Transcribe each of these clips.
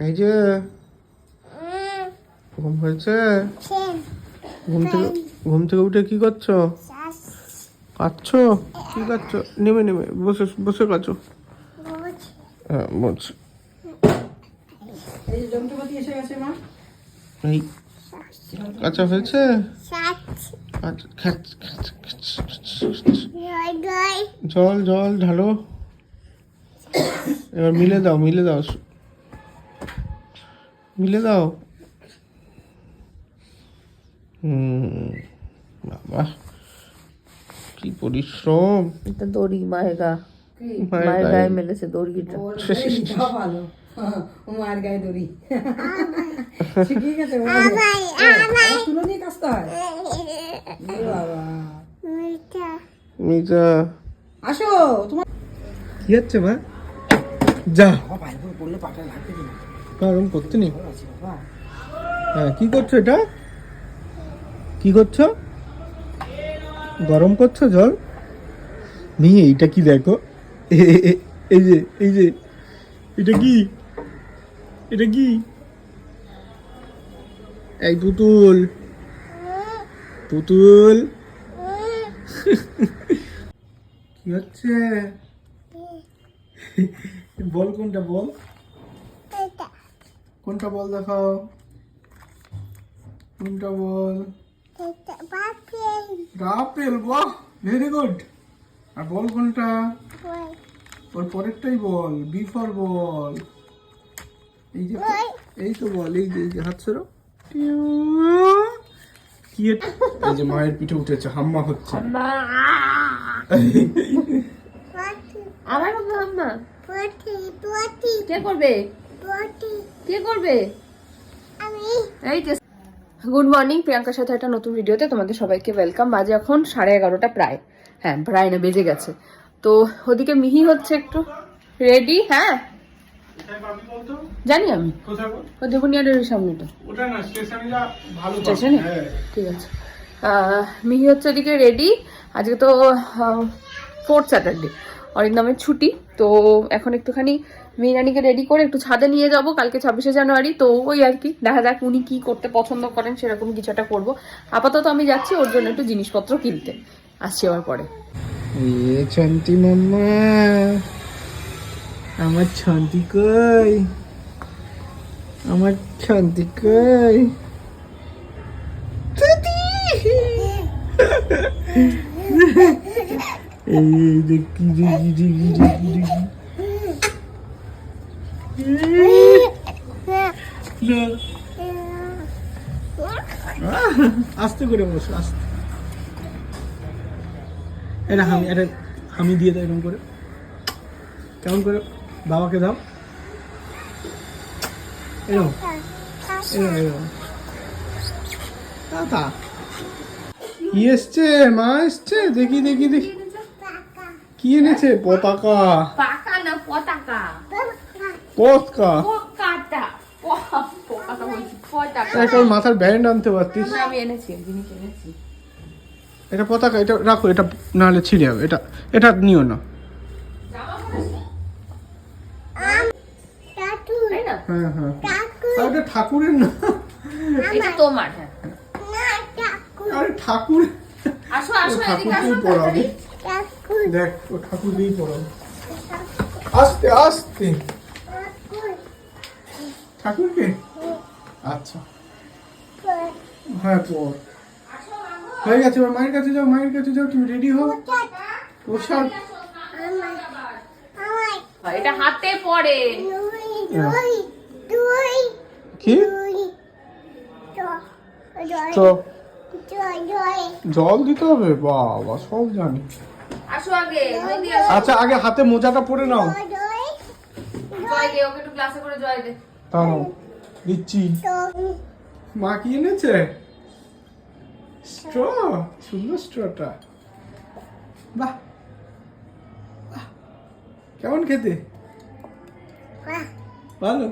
এই যে ঘুম হয়েছে? ঘুম। থেকে ঘুম। থেকে উঠে কি করছ? কাচ্ছো কি কাচ্ছো নেমে নেমে বসে বসে কাচ্ছো হ্যাঁ বলছি এই কাঁচা হয়েছে? আচ্ছা। জল জল ঢালো। এবার মিলে দাও মিলে দাও। মিলে দাও। হুম বাবা কি পরিশ্রম। এটা দড়ি মায়ের গা। কি? মায়ের গায়ে। মেলেছে দড়িটা। ভালো। গায়ে দড়ি। তুলো নিয়ে হয়। বাবা। আসো তোমার কি হচ্ছে মা? যা। বাবা পড়লে পাটা লাগবে কিনা গরম করতে নেই। হ্যাঁ কি করছ এটা? কি করছ? গরম করছ জল? মেয়ে, এইটা কি দেখো? এই যে এই যে, এটা কি? এটা কি? এই পুতুল। পুতুল। কি হচ্ছে? বল কোনটা, বল। কোনটা বল দেখাও। কোনটা বল? রাপেল বাহ ভেরি গুড আর বল কোনটা? ওর পরেরটাই বল বি ফর বল। এই যে এই তো বল এই যে এই যে হাত সরো। কি এটা? এই যে মায়ের পিঠে উঠেছে হাম্মা হচ্ছে। আমার আম্মা কে করবে? কে করবে? এই গুড মর্নিং প্রিয়াঙ্কার সাথে একটা নতুন ভিডিওতে তোমাদের সবাইকে ওয়েলকাম। বাজে এখন সাড়ে এগারোটা প্রায়। হ্যাঁ প্রায় না বেজে গেছে। তো ওদিকে মিহি হচ্ছে একটু রেডি হ্যাঁ? জানি আমি। ও সামনেটা। স্টেশনে যা ভালো হ্যাঁ। স্টেশনে? ঠিক আছে। মিহি হচ্ছে ওদিকে রেডি আজকে তো ফোর্থ স্যাটারডে অরিন্দমের ছুটি। তো এখন একটুখানি মিনানিকে রেডি করে একটু ছাদে নিয়ে যাব কালকে ছাব্বিশে জানুয়ারি। তো ওই আর কি, দেখা যাক উনি কি করতে পছন্দ করেন, সেরকম কিছু একটা করব। আপাতত আমি যাচ্ছি ওর জন্য একটু জিনিসপত্র কিনতে। আসছি আবার পরে। আমার ছন্তি কই? আমার ছন্তি কই? এই দেখি দেখি দেখি দেখি দেখি আস্তে করে বসো আস্তে। এটা হামি এটা হামি দিয়ে দাও এরকম করে। কেমন করে? বাবাকে দাও। এরকম। এরকম এরকম। তা। কি এসছে? মা এসছে? দেখি দেখি দেখি। কি এনেছে? পতাকা। পাকা না পতাকা? পতাকা পকাটা পকাটা বলছি মাথার ব্যান্ড আনতে পারতিস। আমি এনেছি জিনিস এনেছি। এটা পতাকা এটা রাখো এটা নাহলে ছিঁড়ে যাবে। এটা এটা নিও না। হ্যাঁ হ্যাঁ। এটা ঠাকুরের না। এটা তোমার হ্যাঁ। আরে ঠাকুর আসো আসো এদিকে আসো ঠাকুরকেই পড়াবে। তাড়াতাড়ি। দেখ ও ঠাকুরকেই পড়াবে। আস্তে আস্তে। ঠাকুরকে? আচ্ছা। হ্যাঁ পড় হয়ে গেছে এবার মায়ের কাছে যাও মায়ের কাছে যাও তুমি রেডি হও। প্রসাদ। এটা হাতে পড়ে। কি? চ জল দিতে হবে? বাবা সব জানি। আগে আচ্ছা আগে হাতে মোজাটা পরে নাও। জয় দে ওকে একটু ক্লাসে করে জয় দে। তাও দিচ্ছি। মা কি এনেছে? স্ট্র সুন্দর স্ট্রটা। বাহ। কেমন খেতে? ভালো।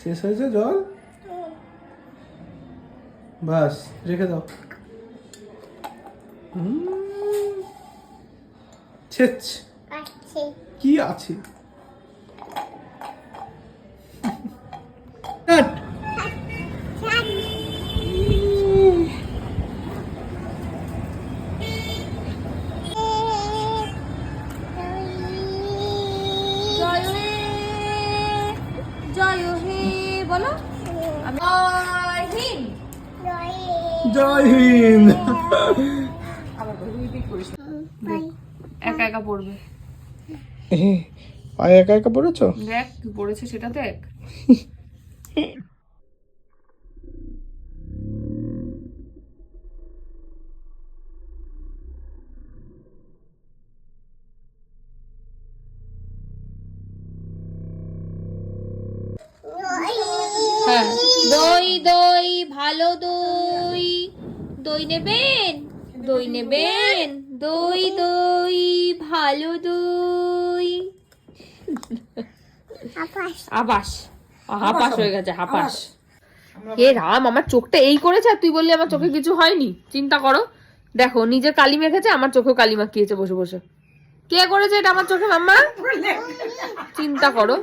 শেষ হয়েছে জল? বাস রেখে দাও। হুম। ছেচ। কি আছে? পড়বে। পায়ে একা একা পড়েছো? দেখ কি পড়েছে সেটা দেখ। হ্যাঁ। দই দই ভালো দই। দই নেবেন? দই নেবেন? দই দই ভালো দই। আবাস হাপাস হয়ে গেছে হাপাস এ রাম আমার চোখটা এই করেছে আর তুই বললি আমার চোখে কিছু হয়নি। চিন্তা করো। দেখো নিজে কালি মেখেছে আমার চোখেও কালি মাখিয়েছে বসে বসে। কে করেছে এটা আমার চোখে মাম্মা? চিন্তা করো।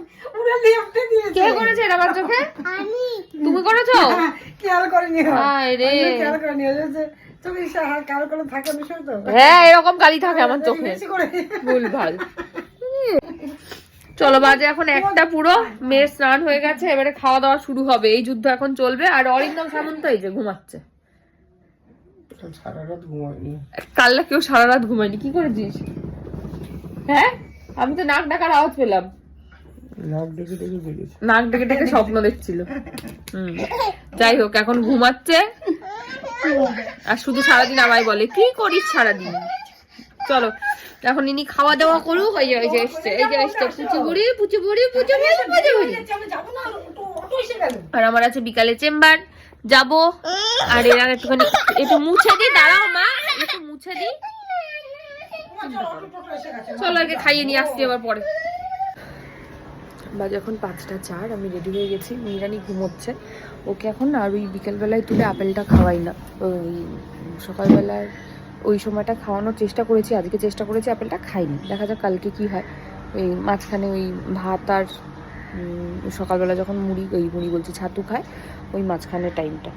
কে করেছে এটা আমার চোখে? তুমি করেছ? খেয়াল করিনি। হায় রে। খেয়াল করিনি। ওই যে চোখে সা- কারও কোনো থাকে বিষয় তো হ্যাঁ এরকম থাকে আমার চোখে। বেশি ভুল ভালো চলো বাজে এখন একটা পুরো। মেয়ের স্নান হয়ে গেছে এবারে খাওয়া দাওয়া শুরু হবে। এই যুদ্ধ এখন চলবে। আর অরিন্দম সামন্ত এই যে ঘুমাচ্ছে। সারা রাত ঘুমাইনি কাল্লা কেউ সারা রাত ঘুমায়নি। কি করেছিস? হ্যাঁ? আমি তো নাক ডাকার আওয়াজ পেলাম। নাক ডেকে ডেকে জেগেছি নাক ডেকে ডেকে স্বপ্ন দেখছিল। হুম। যাই হোক এখন ঘুমাচ্ছে। আর শুধু সারাদিন আমায় বলে, কি করিস সারাদিন? চলো, এখন ইনি খাওয়া দাওয়া করুক, এই যে এই যে এসছে, এই যে এসছে পুচু বুড়ি পুচু বুড়ি পুচু বুড়ি পুচু বুড়ি না অটো অটো এসে গেল আর আমার আছে বিকালে চেম্বার, যাব। আর এর আগে একটুখানি, একটু মুছে দিই, দাঁড়াও মা, একটু মুছে দিই। চলো আগে খাইয়ে নিয়ে আসছি আবার পরে। বাজে এখন পাঁচটা চার, আমি রেডি হয়ে গেছি। মিরানি ঘুমোচ্ছে। ওকে এখন আর ওই বিকেলবেলায় তুলে আপেলটা খাওয়াই না। ওই সকালবেলার ওই সময়টা খাওয়ানোর চেষ্টা করেছি, আজকে চেষ্টা করেছি, আপেলটা খাইনি। দেখা যাক কালকে কি হয়। ওই মাঝখানে ওই ভাত আর সকালবেলা যখন মুড়ি, ওই মুড়ি বলছি, ছাতু খায়, ওই মাঝখানে টাইমটা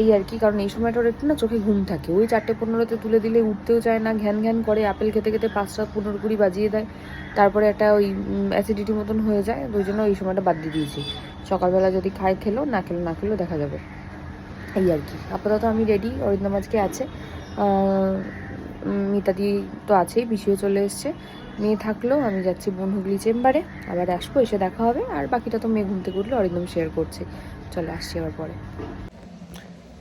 এই আর কি, কারণ এই সময়টা ওর একটু না চোখে ঘুম থাকে। ওই চারটে পনেরোতে তুলে দিলে উঠতেও চায় না, ঘ্যান ঘ্যান করে, আপেল খেতে খেতে পাঁচটা পনেরো কুড়ি বাজিয়ে দেয়। তারপরে একটা ওই অ্যাসিডিটি মতন হয়ে যায়, ওই জন্য ওই সময়টা বাদ দিয়ে দিয়েছি। সকালবেলা যদি খায়, খেলো, না খেলো না খেলো, দেখা যাবে। এই আর কি। আপাতত আমি রেডি অরিন্দম আজকে আছে। মিতাদি তো আছেই পিছিয়ে চলে এসছে। মেয়ে থাকলেও আমি যাচ্ছি বনহুগলি চেম্বারে, আবার আসব, এসে দেখা হবে। আর বাকিটা তো মেয়ে ঘুম থেকে উঠলে অরিন্দম শেয়ার করছে। চলে আসছি আবার পরে।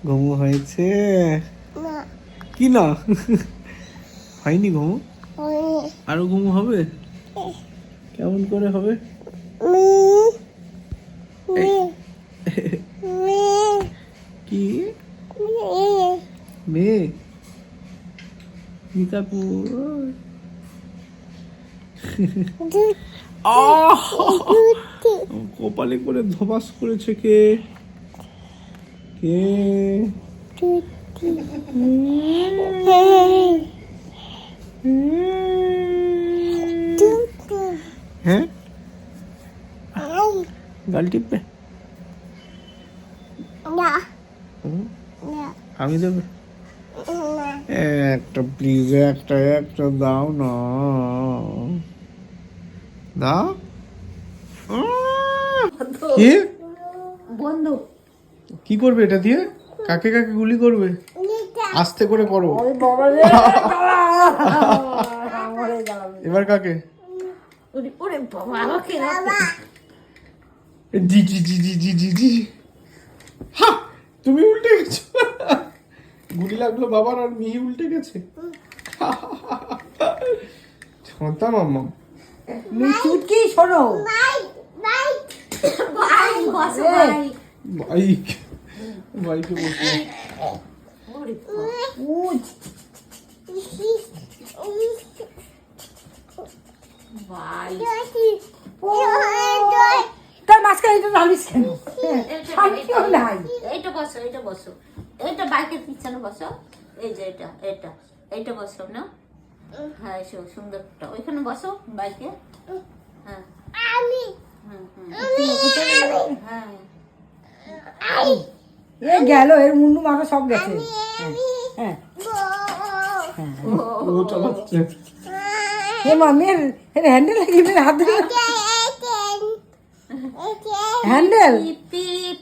ঘুমু হয়েছে? কি না? হয়নি ঘুমু? আরও ঘুমু হবে? কেমন করে হবে? কি? মেয়ে মিতাপুর! কপালে করে ধবাস করেছে কে? হ্যাঁ গাল টিপবে হুম? আমি দেবে একটা প্লিজ একটা একটা দাও না দাও আহ! কি বন্ধু কি করবে এটা দিয়ে? কাকে কাকে গুলি করবে? আস্তে করে করো। এবার কাকে? জি জি জি জি জি জি জি। হা তুমি উল্টে গেছো। গুলি লাগল বাবার আর মিহি উল্টে গেছে। ছন্তা মাম্মা চুটকি শোনো বাইক বাইকে বসে। তার মাঝখানে এটা কেন? শান্তিও নাই। এইটা বসো এইটা বসো। এইটা বাইকের পিছনে বসো। এই যে এটা এটা এইটা বসো না? হ্যাঁ এসো সুন্দরটা। ওইখানে বসো বাইকে। হ্যাঁ। হুম, হুম। হ্যাঁ। এ গেল এর মুন্ডু মাথা সব গেছে। হ্যাঁ ও মামি এর হ্যান্ডেল লাগিয়ে মেরে হাত ধরে হ্যান্ডেল পিপ পিপ।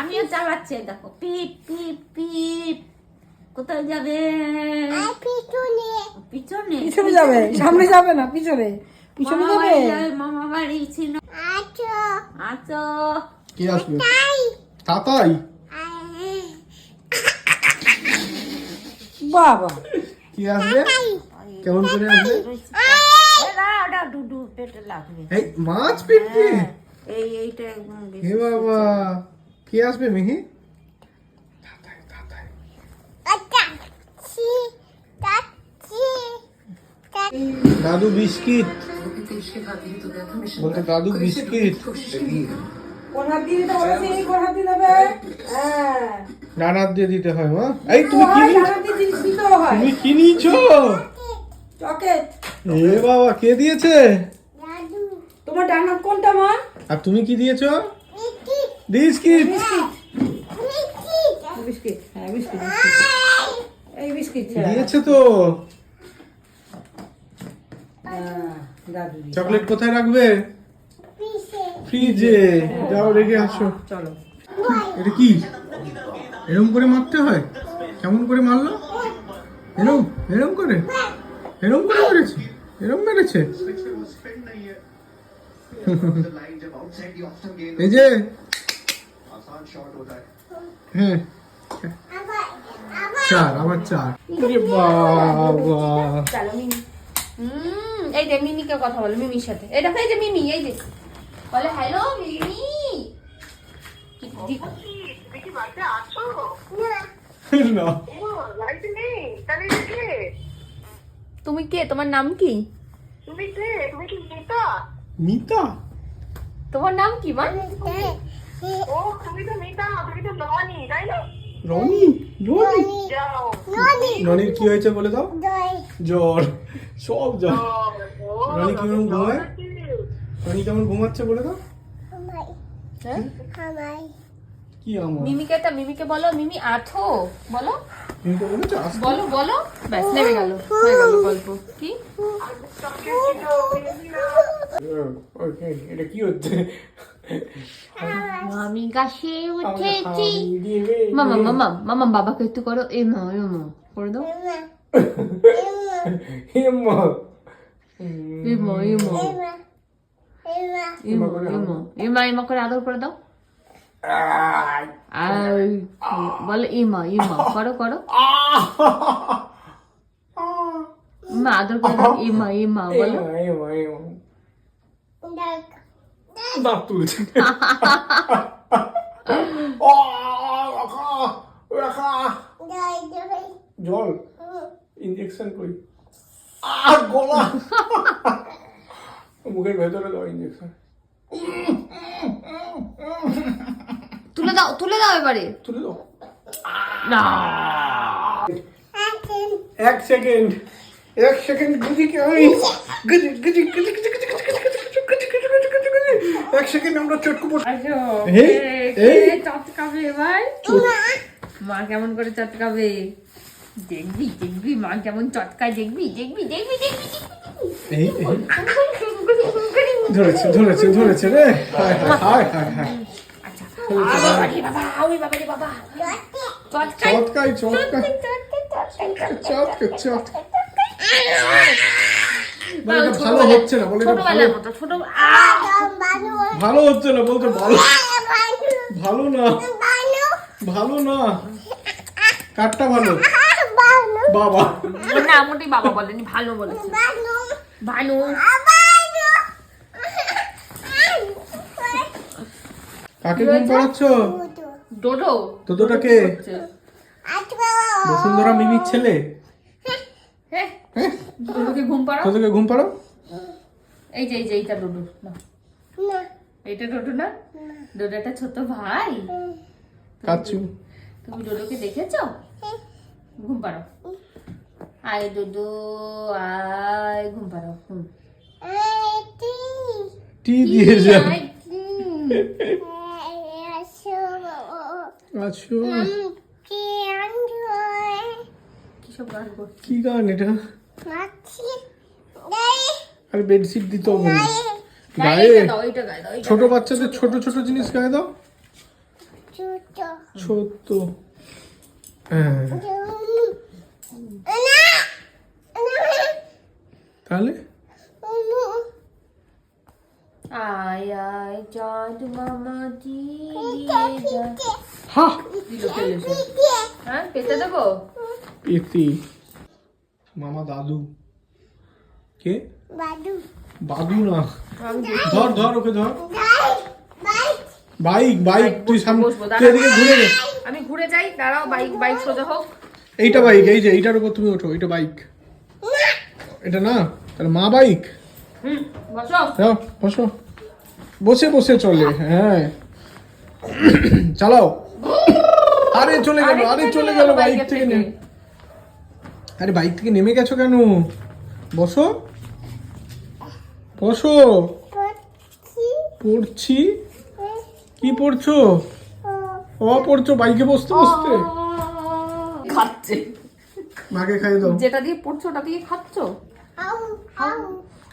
আমিও চালাচ্ছি দেখো পিপ পিপ পিপ। কোথায় যাবে? পিছনে। পিছনে। যাবে সামনে যাবে না পিছনে। পিছনে মামা যাবে? মামা বাড়ি ছিল আছো। কে আসবে? তাতাই বাবা কি আসবে কেমন করে আসবে এ না, ওটা ডুডু পেটে লাগবে এই মাছ পেটে হ্যাঁ, এই এইটা একদম বেশি। হে বাবা কে আসবে মিহি তাতাই তাতাই দাদু বিস্কিট বলতে দাদু বিস্কিট কোন হাত দিয়ে দিতে বলেছি কোন হাত দিয়ে দেবে? হ্যাঁ। ডান হাত দিয়ে দিতে হয় মা। এই তুমি কি হয়, নিয়েছো? ডান হাত দিয়ে জিনিস দিতেও হয়। তুমি কি নিয়েছো? চকেট। এ বাবা কে দিয়েছে? তোমার ডান হাত কোনটা মা? আর তুমি কি দিয়েছ? বিস্কিট। বিস্কিট। হ্যাঁ বিস্কিট এই বিস্কিট দিয়েছে তো। হ্যাঁ। চকলেট কোথায় রাখবে? ফ্রিজে যাও রেখে আসো চলো। এটা কি? এরম করে মারতে হয়? কেমন করে মারলো? এরম? এরম করে? এরম করে মেরেছে? এরম মেরেছে? এই যে। হ্যাঁ। চার আবার চার। বাবা। মিমি। হুম এই যে মিমিকে কথা বলো মিমির সাথে। দেখো এই যে মিমি এই যে। বলে হ্যালো তুমি কে? তোমার নাম কি? তুমি কে? তুমি কি মিতা? মিতা? তোমার নাম কি মা? ও তুমি তো মিতা তুমি তো রনি তাই না? রনি? রনি? রনির কি হয়েছে বলে দাও? জ্বর। সব জ্বর। রনি কি কেমন ঘুমাচ্ছে বলে দাও। হ্যাঁ? কি আমার? মিমিকে তা মিমিকে বলো মিমি আঠো বলো। তো বলো বলো। ব্যাস নেমে গেল হয়ে গেল গল্প। কি? ওকে, এটা কি হচ্ছে? আমি গাছে উঠেছি। মামা মামা মামা বাবাকে একটু করো। এ মা এ মা করে দাও। এ মা এ মা। এ মা। ইমা ইমা করে আদর করে দাও। বলে ইমা ইমা। করো করো। দাও। ইমা ইমা জল। ইঞ্জেকশন করি। আর গোলা। মুখের ভেতরে দাও ইঞ্জেকশন তুলে দাও তুলে দাও এবারে তুলে দাও না এক সেকেন্ড এক সেকেন্ড গুজি গুদিকে আমি গুজি গুজি গুজি গুজি গুজি গুজি এক সেকেন্ড আমরা চটকু পড়ছি চটকাবে এবার মা কেমন করে চটকাবে দেখবি দেখবি মা কেমন চটকায় দেখবি দেখবি দেখবি দেখবি দেখবি ধরেছে ধরেছে ধরেছে রে। হায় হায় হায় হায় হায়। চটকাই। চটকাই ভালো হচ্ছে না বলে ভালো হচ্ছে না বলতে ভালো ভালো না। ভালো না। কাঠটা ভালো? বাবা। না মোটেই বাবা বলেনি ভালো বলেছে। ভালো। কাকে ঘুম পাড়াচ্ছ ডোডো। তোদোটাকে বসুন্ধরা মিমির ছেলে? হ্যাঁ ডোডোকে ঘুম পাড়াও তোদেরকে ঘুম পাড়ো এই যে এই যে এইটা ডোডো না। এইটা ডোডো না? ডোডো একটা ছোট ভাই। কাচ্ছু তুমি ডোডোকে দেখেছ? ঘুম পাড়ো আয় ডোডো আয় ঘুম পাড়ো হুম। টি। দিয়ে যা আছো? কি গান এটা? আরে বেডশিট দিতে হবে। গায়ে। ছোট বাচ্চাদের ছোট ছোট জিনিস গায়ে দাও। ছোট। তাহলে? আয় আয় চাঁদ মামা দিয়ে হ্যাঁ। পেতে দেবো? পেতে। মামা দাদু। কে? বাদু। না। ধর ধর ওকে ধর। বাইক বাইক তুই সামনে এদিকে ঘুরে গে আমি ঘুরে যাই দাঁড়াও বাইক বাইক সোজা হোক। এইটা বাইক এই যে এইটার উপর তুমি ওঠো এটা বাইক। এটা না তাহলে মা বাইক। হুম বসো। বসো। বসে বসে চলে হ্যাঁ। চালাও। আরে চলে গেল আরে চলে গেল বাইক থেকে। নেমে আরে বাইক থেকে নেমে গেছো কেন? বসো। বসো। পড়ছি। কি পড়ছো? ও পড়ছো বাইকে বসতে বসতে। খাচ্ছে। মাকে খাইয়ে দাও। যেটা দিয়ে পড়ছো ওটা দিয়ে খাচ্ছো? খাও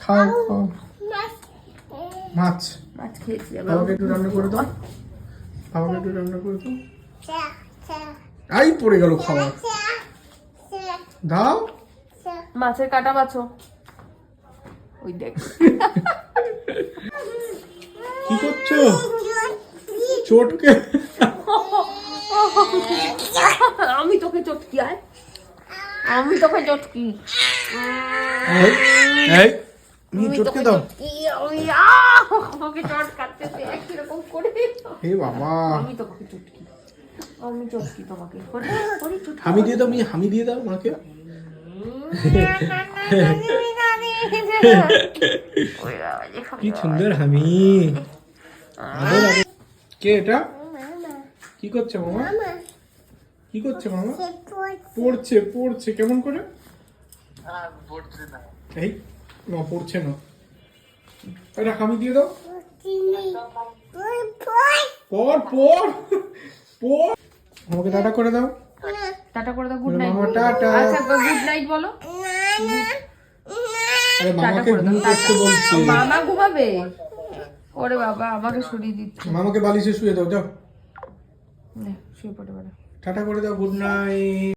খাও। মাছ। মাছ। খেয়েছি আবার একটু রান্না করে দাও। বাবাকে একটু রান্না করে দাও। আই পড়ে গেল খাওয়া দাও। মাছের কাটা বাছো। ওই দেখ। কি করছ? চটকে। আমি তোকে চটকি আয়। আমি তোকে চটকি। এই, এই চটকে তোকে দাও! আমাকে চট কাটতে দেখ কীরকম করে হে বাবা। আমি তোমাকে চটকি। আমি চটকি তোমাকে। করি করি হামি দিয়ে দাও হামি দিয়ে দাও মাকে কি সুন্দর হামি। কে এটা? কি করছে মামা? কি করছে মামা? পড়ছে পড়ছে কেমন করে? পড়ছে না। এই না পড়ছে না। এটা হামি দিয়ে দাও। পর পর পর। আমাকে টাটা করে দাও। টাটা করে দাও গুড নাইট টাটা। আচ্ছা গুড নাইট বলো। আরে মামাকে ঘুম করতে বলছে। মামা ঘুমাবে? ওরে বাবা আমাকে সরিয়ে দিচ্ছে। মামাকে বালিশে শুয়ে দাও যাও। শুয়ে পড়ে পড়ে। টাটা করে দাও গুড নাইট